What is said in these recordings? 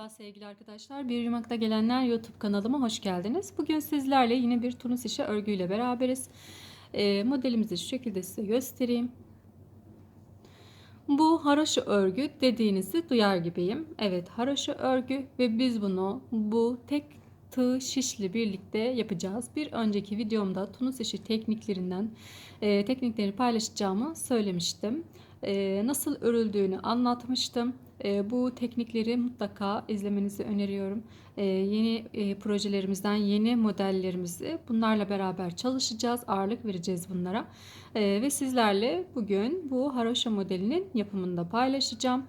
Merhaba sevgili arkadaşlar. Bir Yumak'ta gelenler YouTube kanalıma hoş geldiniz. Bugün sizlerle yine bir Tunus işi örgüyle beraberiz. Ee, modelimizi şu şekilde size göstereyim. Bu haroşa örgü dediğinizi duyar gibiyim. Evet haroşa örgü ve biz bunu bu tek tığ şişle birlikte yapacağız. Bir önceki videomda Tunus işi tekniklerinden e, teknikleri paylaşacağımı söylemiştim. E, nasıl örüldüğünü anlatmıştım. E, bu teknikleri mutlaka izlemenizi öneriyorum. E, yeni e, projelerimizden yeni modellerimizi bunlarla beraber çalışacağız. Ağırlık vereceğiz bunlara. E, ve sizlerle bugün bu haroşa modelinin yapımında paylaşacağım.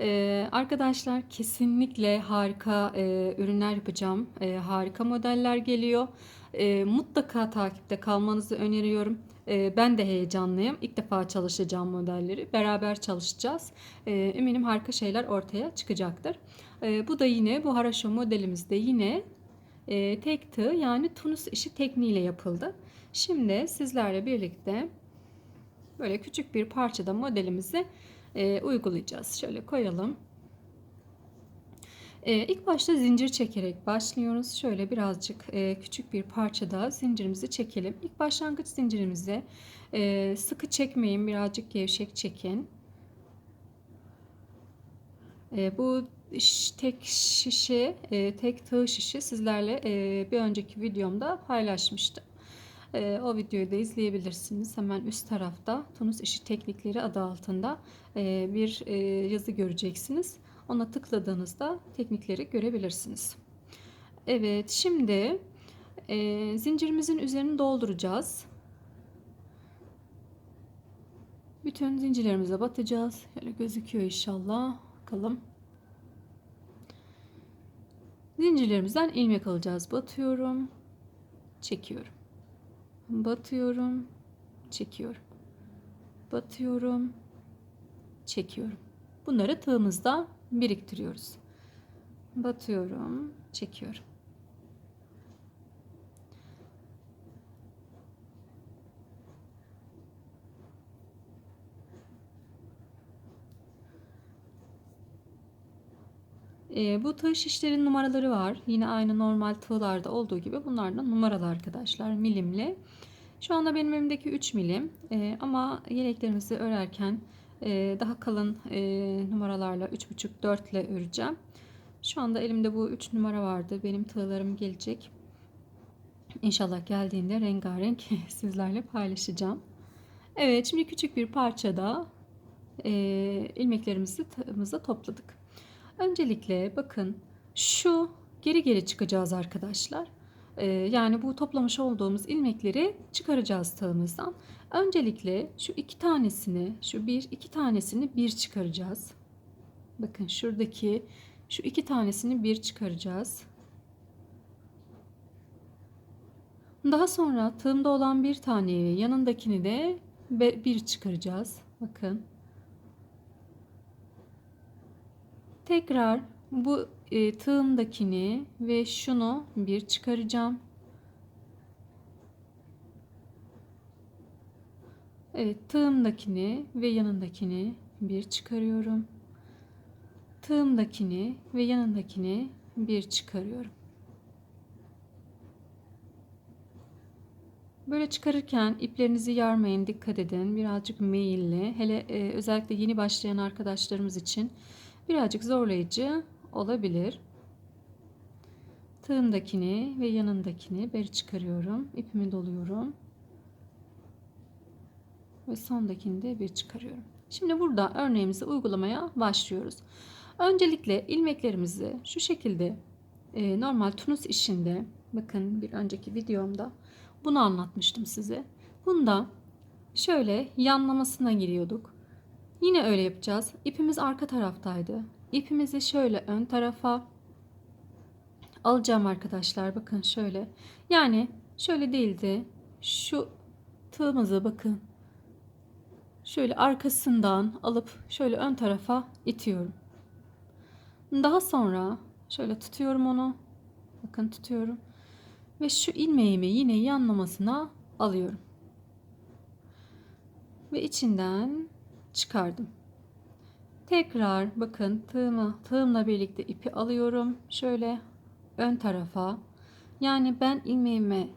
Ee, arkadaşlar kesinlikle harika e, ürünler yapacağım. E, harika modeller geliyor. E, mutlaka takipte kalmanızı öneriyorum. E, ben de heyecanlıyım. İlk defa çalışacağım modelleri. Beraber çalışacağız. E, eminim harika şeyler ortaya çıkacaktır. E, bu da yine bu haraşo modelimizde yine e, tek tığ yani Tunus işi tekniğiyle yapıldı. Şimdi sizlerle birlikte böyle küçük bir parçada modelimizi e, uygulayacağız. Şöyle koyalım. E, ilk başta zincir çekerek başlıyoruz. Şöyle birazcık e, küçük bir parçada zincirimizi çekelim. İlk başlangıç zincirimizi e, sıkı çekmeyin. Birazcık gevşek çekin. E, bu tek şişe, e, tek tığ şişi sizlerle e, bir önceki videomda paylaşmıştım. E, o videoyu da izleyebilirsiniz. Hemen üst tarafta Tunus işi teknikleri adı altında e, bir e, yazı göreceksiniz. Ona tıkladığınızda teknikleri görebilirsiniz. Evet şimdi e, zincirimizin üzerini dolduracağız. Bütün zincirlerimize batacağız. Şöyle gözüküyor inşallah. Bakalım. Zincirlerimizden ilmek alacağız. Batıyorum. Çekiyorum. Batıyorum. Çekiyorum. Batıyorum. Çekiyorum. Bunları tığımızda biriktiriyoruz. Batıyorum, çekiyorum. E, bu tığ şişlerin numaraları var. Yine aynı normal tığlarda olduğu gibi bunlar da numaralı arkadaşlar. Milimli. Şu anda benim elimdeki 3 milim. E, ama yeleklerimizi örerken e, daha kalın e, numaralarla 3,5-4 ile öreceğim. Şu anda elimde bu 3 numara vardı. Benim tığlarım gelecek. İnşallah geldiğinde rengarenk sizlerle paylaşacağım. Evet şimdi küçük bir parçada e, ilmeklerimizi tığımıza topladık. Öncelikle bakın şu geri geri çıkacağız arkadaşlar. Ee, yani bu toplamış olduğumuz ilmekleri çıkaracağız tığımızdan. Öncelikle şu iki tanesini, şu bir iki tanesini bir çıkaracağız. Bakın şuradaki şu iki tanesini bir çıkaracağız. Daha sonra tığımda olan bir taneyi yanındakini de bir çıkaracağız. Bakın. Tekrar bu e, tığımdakini ve şunu bir çıkaracağım. Evet tığımdakini ve yanındakini bir çıkarıyorum. Tığımdakini ve yanındakini bir çıkarıyorum. Böyle çıkarırken iplerinizi yarmayın dikkat edin. Birazcık meyilli. Hele e, özellikle yeni başlayan arkadaşlarımız için birazcık zorlayıcı olabilir. Tığımdakini ve yanındakini beri çıkarıyorum. İpimi doluyorum. Ve sondakini de bir çıkarıyorum. Şimdi burada örneğimizi uygulamaya başlıyoruz. Öncelikle ilmeklerimizi şu şekilde e, normal tunus işinde bakın bir önceki videomda bunu anlatmıştım size. Bunda şöyle yanlamasına giriyorduk. Yine öyle yapacağız. İpimiz arka taraftaydı. İpimizi şöyle ön tarafa alacağım arkadaşlar. Bakın şöyle. Yani şöyle değildi. Şu tığımızı bakın. Şöyle arkasından alıp şöyle ön tarafa itiyorum. Daha sonra şöyle tutuyorum onu. Bakın tutuyorum. Ve şu ilmeğimi yine yanlamasına alıyorum. Ve içinden çıkardım. Tekrar bakın tığımı tığımla birlikte ipi alıyorum. Şöyle ön tarafa. Yani ben ilmeğimi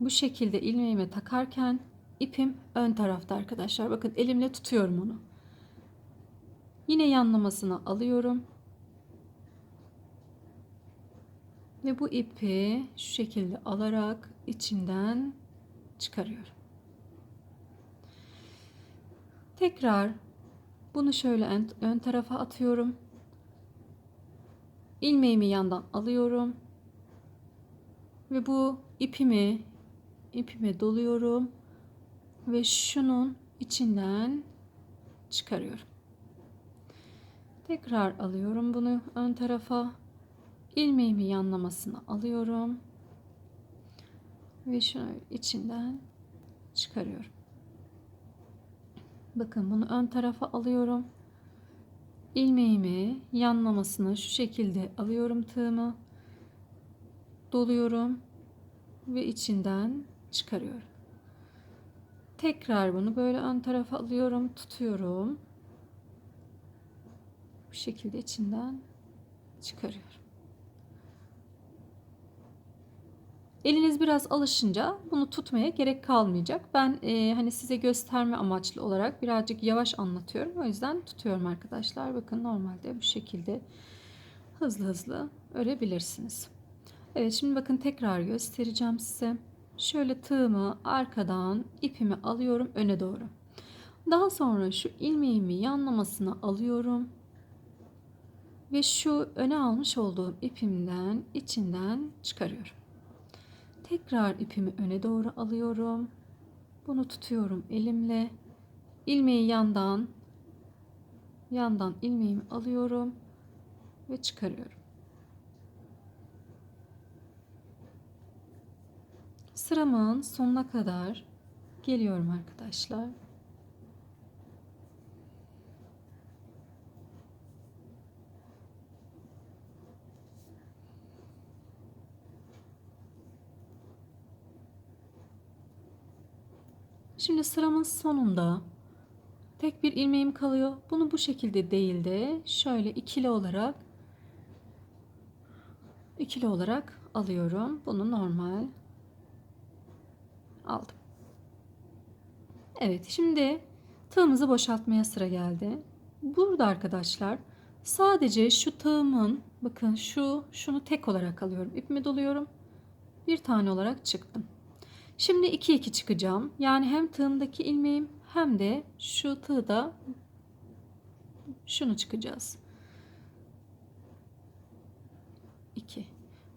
bu şekilde ilmeğime takarken ipim ön tarafta arkadaşlar. Bakın elimle tutuyorum onu. Yine yanlamasını alıyorum. Ve bu ipi şu şekilde alarak içinden çıkarıyorum. Tekrar bunu şöyle ön, ön tarafa atıyorum. İlmeğimi yandan alıyorum. Ve bu ipimi ipime doluyorum ve şunun içinden çıkarıyorum. Tekrar alıyorum bunu ön tarafa. ilmeğimi yanlamasını alıyorum. Ve şunu içinden çıkarıyorum. Bakın bunu ön tarafa alıyorum. ilmeğimi yanlamasını şu şekilde alıyorum tığımı. Doluyorum ve içinden çıkarıyorum. Tekrar bunu böyle ön tarafa alıyorum, tutuyorum. Bu şekilde içinden çıkarıyorum. Eliniz biraz alışınca bunu tutmaya gerek kalmayacak. Ben e, hani size gösterme amaçlı olarak birazcık yavaş anlatıyorum. O yüzden tutuyorum arkadaşlar. Bakın normalde bu şekilde hızlı hızlı örebilirsiniz. Evet şimdi bakın tekrar göstereceğim size. Şöyle tığımı arkadan ipimi alıyorum öne doğru. Daha sonra şu ilmeğimi yanlamasına alıyorum. Ve şu öne almış olduğum ipimden içinden çıkarıyorum. Tekrar ipimi öne doğru alıyorum. Bunu tutuyorum elimle. İlmeği yandan yandan ilmeğimi alıyorum ve çıkarıyorum. Sıramın sonuna kadar geliyorum arkadaşlar. Şimdi sıramın sonunda tek bir ilmeğim kalıyor. Bunu bu şekilde değil de şöyle ikili olarak ikili olarak alıyorum. Bunu normal aldım. Evet şimdi tığımızı boşaltmaya sıra geldi. Burada arkadaşlar sadece şu tığımın bakın şu şunu tek olarak alıyorum. İpimi doluyorum. Bir tane olarak çıktım. Şimdi 2 2 çıkacağım. Yani hem tığımdaki ilmeğim hem de şu tığda şunu çıkacağız. 2.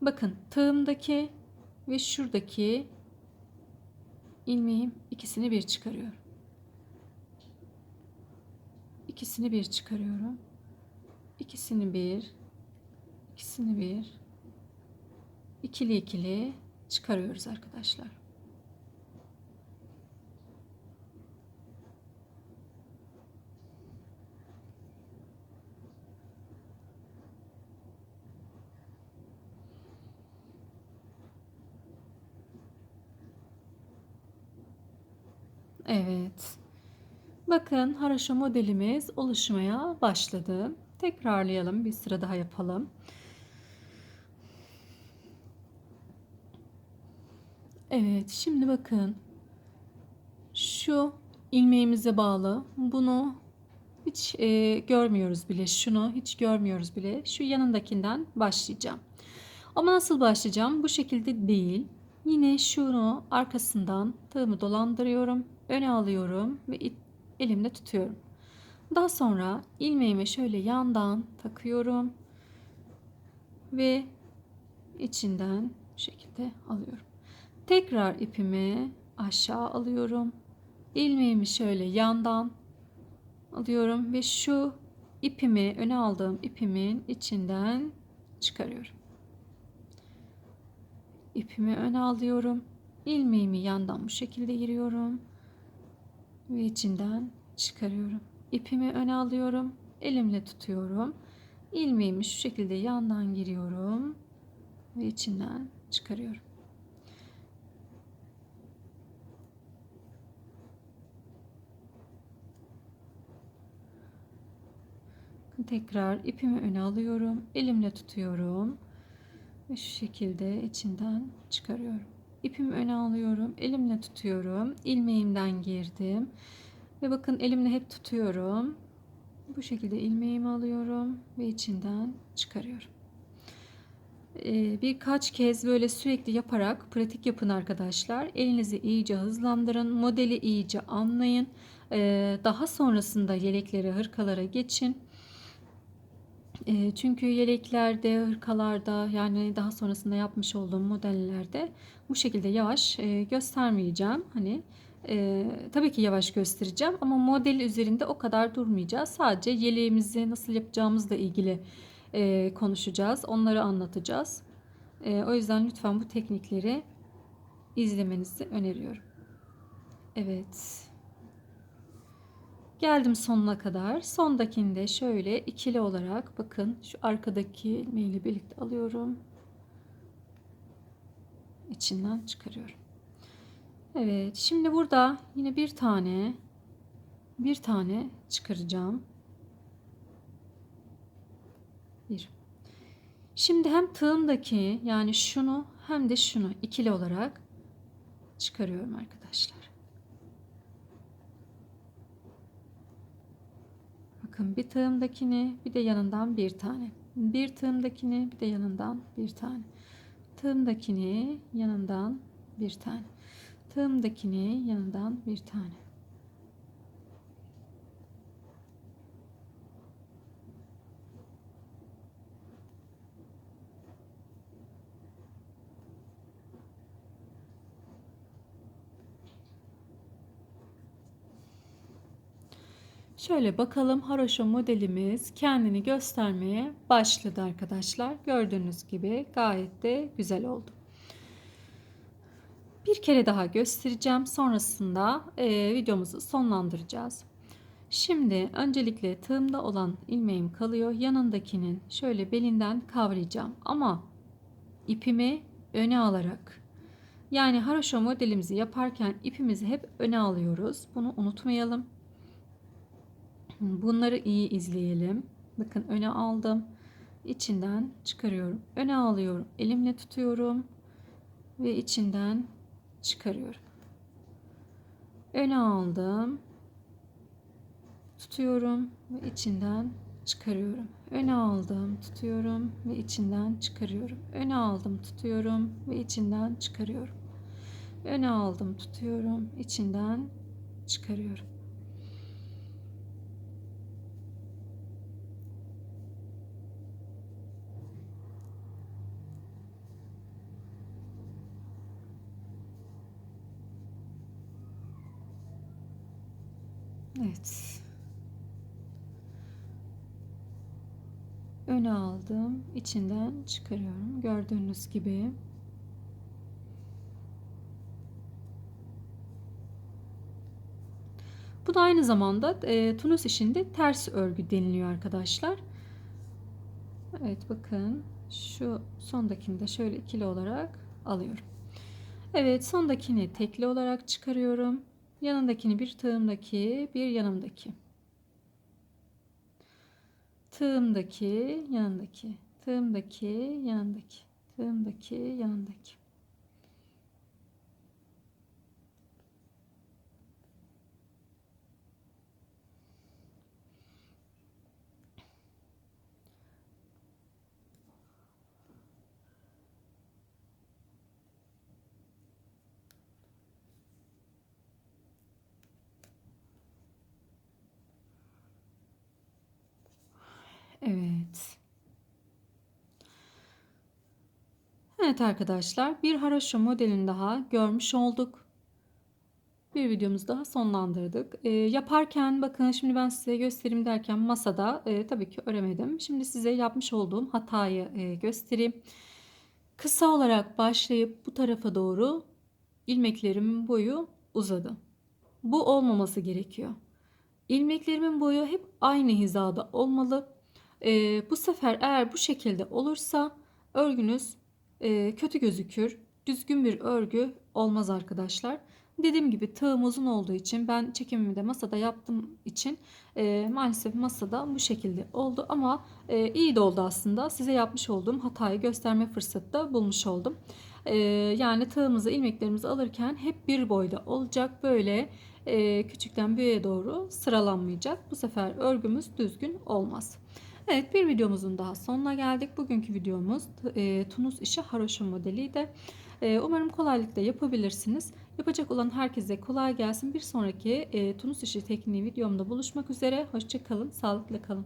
Bakın tığımdaki ve şuradaki ilmeğim ikisini bir çıkarıyorum. İkisini bir çıkarıyorum. İkisini bir, ikisini bir, ikili ikili çıkarıyoruz arkadaşlar. Evet. Bakın haraşo modelimiz oluşmaya başladı. Tekrarlayalım. Bir sıra daha yapalım. Evet. Şimdi bakın. Şu ilmeğimize bağlı. Bunu hiç e, görmüyoruz bile. Şunu hiç görmüyoruz bile. Şu yanındakinden başlayacağım. Ama nasıl başlayacağım? Bu şekilde değil. Yine şunu arkasından tığımı dolandırıyorum öne alıyorum ve elimle tutuyorum. Daha sonra ilmeğimi şöyle yandan takıyorum ve içinden bu şekilde alıyorum. Tekrar ipimi aşağı alıyorum. İlmeğimi şöyle yandan alıyorum ve şu ipimi öne aldığım ipimin içinden çıkarıyorum. İpimi öne alıyorum. İlmeğimi yandan bu şekilde giriyorum ve içinden çıkarıyorum. İpimi öne alıyorum. Elimle tutuyorum. İlmeğimi şu şekilde yandan giriyorum ve içinden çıkarıyorum. tekrar ipimi öne alıyorum. Elimle tutuyorum. Ve şu şekilde içinden çıkarıyorum. İpimi öne alıyorum. Elimle tutuyorum. ilmeğimden girdim. Ve bakın elimle hep tutuyorum. Bu şekilde ilmeğimi alıyorum ve içinden çıkarıyorum. Ee, birkaç kez böyle sürekli yaparak pratik yapın arkadaşlar. Elinizi iyice hızlandırın. Modeli iyice anlayın. Ee, daha sonrasında yeleklere, hırkalara geçin. Ee, çünkü yeleklerde, hırkalarda yani daha sonrasında yapmış olduğum modellerde bu şekilde yavaş e, göstermeyeceğim. Hani e, tabii ki yavaş göstereceğim ama model üzerinde o kadar durmayacağız. Sadece yeleğimizi nasıl yapacağımızla ilgili e, konuşacağız. Onları anlatacağız. E, o yüzden lütfen bu teknikleri izlemenizi öneriyorum. Evet. Geldim sonuna kadar. Sondakini şöyle ikili olarak bakın şu arkadaki ilmeğiyle birlikte alıyorum. İçinden çıkarıyorum. Evet şimdi burada yine bir tane bir tane çıkaracağım. Bir. Şimdi hem tığımdaki yani şunu hem de şunu ikili olarak çıkarıyorum arkadaşlar. Bakın bir tığımdakini bir de yanından bir tane. Bir tığımdakini bir de yanından bir tane. Tığımdakini yanından bir tane. Tığımdakini yanından bir tane. Şöyle bakalım haroşa modelimiz kendini göstermeye başladı arkadaşlar. Gördüğünüz gibi gayet de güzel oldu. Bir kere daha göstereceğim. Sonrasında e, videomuzu sonlandıracağız. Şimdi öncelikle tığımda olan ilmeğim kalıyor. Yanındakinin şöyle belinden kavrayacağım. Ama ipimi öne alarak yani haroşa modelimizi yaparken ipimizi hep öne alıyoruz. Bunu unutmayalım. Bunları iyi izleyelim. Bakın öne aldım. İçinden çıkarıyorum. Öne alıyorum. Elimle tutuyorum. Ve içinden çıkarıyorum. Öne aldım. Tutuyorum ve içinden çıkarıyorum. Öne aldım, tutuyorum ve içinden çıkarıyorum. Öne aldım, tutuyorum ve içinden çıkarıyorum. Öne aldım, tutuyorum, içinden çıkarıyorum. Evet. Öne aldım. içinden çıkarıyorum. Gördüğünüz gibi. Bu da aynı zamanda e, tunus işinde ters örgü deniliyor arkadaşlar. Evet bakın şu sondakini de şöyle ikili olarak alıyorum. Evet sondakini tekli olarak çıkarıyorum. Yanındakini bir tığımdaki, bir yanımdaki. Tığımdaki, yanındaki. Tığımdaki, yanındaki. Tığımdaki, yanındaki. Evet. Evet arkadaşlar bir haroşa modelini daha görmüş olduk. Bir videomuzu daha sonlandırdık. E, yaparken bakın şimdi ben size göstereyim derken masada e, tabii ki öremedim. Şimdi size yapmış olduğum hatayı e, göstereyim. Kısa olarak başlayıp bu tarafa doğru ilmeklerimin boyu uzadı. Bu olmaması gerekiyor. İlmeklerimin boyu hep aynı hizada olmalı. E, bu sefer eğer bu şekilde olursa örgünüz e, kötü gözükür. Düzgün bir örgü olmaz arkadaşlar. Dediğim gibi tığım uzun olduğu için ben çekimimi de masada yaptığım için e, maalesef masada bu şekilde oldu ama e, iyi de oldu aslında. Size yapmış olduğum hatayı gösterme fırsatı da bulmuş oldum. E, yani tığımızı ilmeklerimizi alırken hep bir boyda olacak böyle e, küçükten büyüğe doğru sıralanmayacak. Bu sefer örgümüz düzgün olmaz. Evet bir videomuzun daha sonuna geldik. Bugünkü videomuz e, Tunus işi haroşa modeliydi. E, umarım kolaylıkla yapabilirsiniz. Yapacak olan herkese kolay gelsin. Bir sonraki e, Tunus işi tekniği videomda buluşmak üzere. Hoşçakalın, sağlıkla kalın.